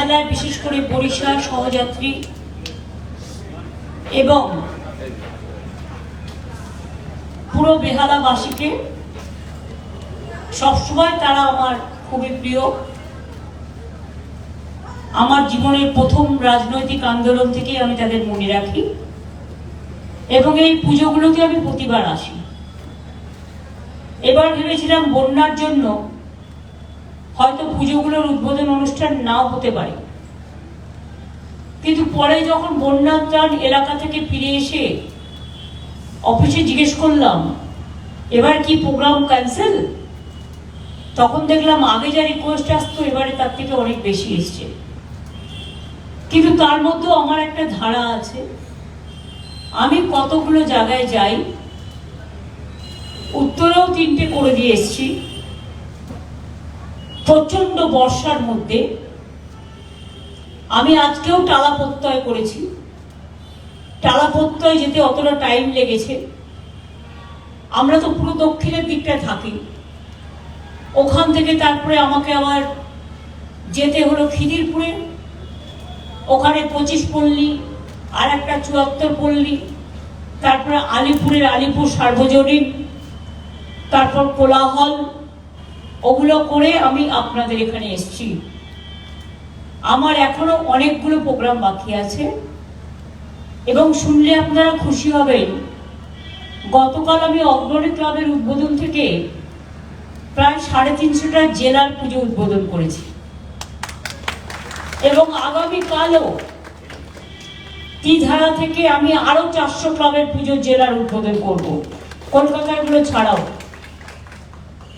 বেহালায় বিশেষ করে বরিশাল সহযাত্রী এবং পুরো বেহালাবাসীকে সবসময় তারা আমার খুবই প্রিয়। আমার জীবনের প্রথম রাজনৈতিক আন্দোলন থেকেই আমি তাদের মনে রাখি এবং এই পুজোগুলোতে আমি প্রতিবার আসি। এবার ভেবেছিলাম বন্যার জন্য হয়তো পুজোগুলোর উদ্বোধন অনুষ্ঠান নাও হতে পারে। কিন্তু পরে যখন বন্যার ত্রাণ এলাকা থেকে ফিরে এসে অফিসে জিজ্ঞেস করলাম, এবার কি প্রোগ্রাম ক্যান্সেল তখন দেখলাম আগে যা রিকোয়েস্ট আসতো, এবারে তার থেকে অনেক বেশি এসছে। কিন্তু তার মধ্যেও আমার একটা ধারা আছে। আমি কতগুলো জায়গায় যাই, উত্তরেও তিনটে করে দিয়ে এসছি। প্রচণ্ড বর্ষার মধ্যে আমি আজকেও টালা প্রত্যয় করেছি। টালা প্রত্যয় যেতে অতটা টাইম লেগেছে। আমরা তো পুরো দক্ষিণের দিকটায় থাকি। ওখান থেকে তারপরে আমাকে আবার যেতে হলো খিদিরপুরে। ওখানে পঁচিশ পল্লী, আর একটা চুয়াত্তর পল্লী, তারপরে আলিপুরের আলিপুর সার্বজনীন, তারপর কোলাহল ওগুলো করে আমি আপনাদের এখানে এসেছি। আমার এখনও অনেকগুলো প্রোগ্রাম বাকি আছে। এবং শুনলে আপনারা খুশি হবেন, গতকাল আমি অগ্রণী ক্লাবের উদ্বোধন থেকে প্রায় সাড়ে তিনশোটা জেলার পুজো উদ্বোধন করেছি। এবং আগামীকালও ধারা থেকে আমি আরও চারশো ক্লাবের পুজো জেলার উদ্বোধন করব। কলকাতাগুলো ছাড়াও।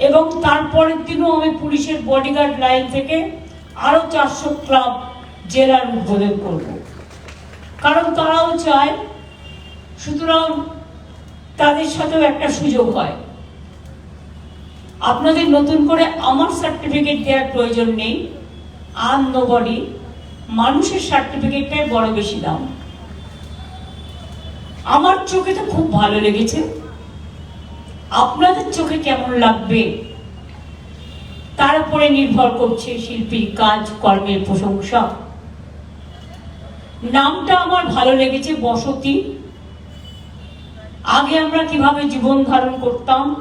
এবং তারপরের দিনও আমি পুলিশের বডিগার্ড লাইন থেকে আরও চারশো ক্লাব জেলার উদ্বোধন করব। কারণ তারাও চায়, সুতরাং তাদের সাথেও একটা সুযোগ হয়। আপনাদের নতুন করে আমার সার্টিফিকেট দেওয়ার প্রয়োজন নেই। আর নোবডি মানুষের সার্টিফিকেটটাই বড় বেশি দাম। আমার চোখে তো খুব ভালো লেগেছে। আপনাদের চোখে কেমন লাগবে? তার উপরে নির্ভর করছে শিল্পীর কাজ, কর্মের প্রশংসা। নামটা আমার ভালো লেগেছে, বসতি। আগে আমরা কীভাবে জীবন ধারণ করতাম?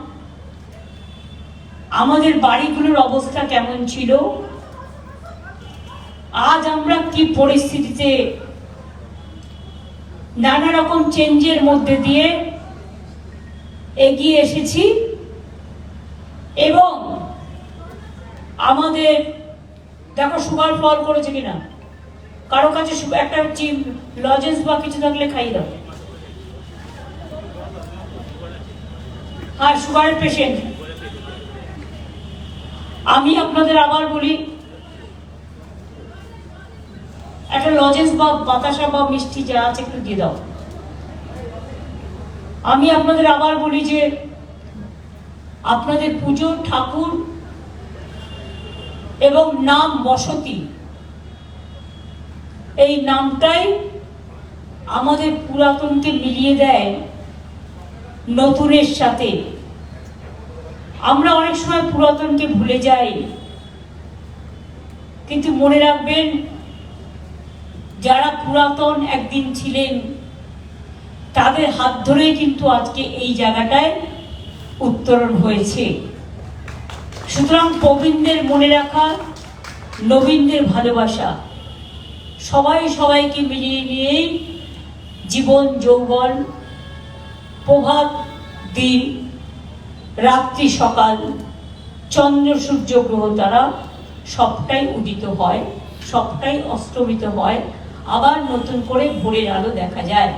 আমাদের বাড়িগুলোর অবস্থা কেমন ছিল? আজ আমরা কি পরিস্থিতিতে? নানা রকম চেঞ্জের মধ্যে দিয়ে এগিয়ে এসেছি এবং আমাদের দেখো সুগার ফল করেছে কিনা? কারও কাছে একটা লজেন্স বা কিছু থাকলে খাইয়ে দাও। হ্যাঁ সুগারের পেশেন্ট আমি আপনাদের আবার বলি, একটা লজেন্স বা বাতাসা বা মিষ্টি যা আছে একটু দিয়ে দাও। আমি আপনাদের আবার বলি যে, আপনাদের পুজো ঠাকুর এবং নাম বসতি, এই নামটাই আমাদের পুরাতনকে মিলিয়ে দেয় নতুনের সাথে। আমরা অনেক সময় পুরাতনকে ভুলে যাই, কিন্তু মনে রাখবেন, যারা পুরাতন একদিন ছিলেন তাদের হাত ধরেই কিন্তু আজকে এই জায়গাটায় উত্তরণ হয়েছে। সুতরাং প্রবীণদের মনে রাখা, নবীনদের ভালোবাসা, সবাই সবাইকে মিলিয়ে নিয়েই জীবন, যৌবন, প্রভাত দিন, রাত্রি, সকাল, চন্দ্র, সূর্য, গ্রহ তারা সবটাই উদিত হয়, সবটাই অস্তমিত হয়, আবার নতুন করে ভোরের আলো দেখা যায়।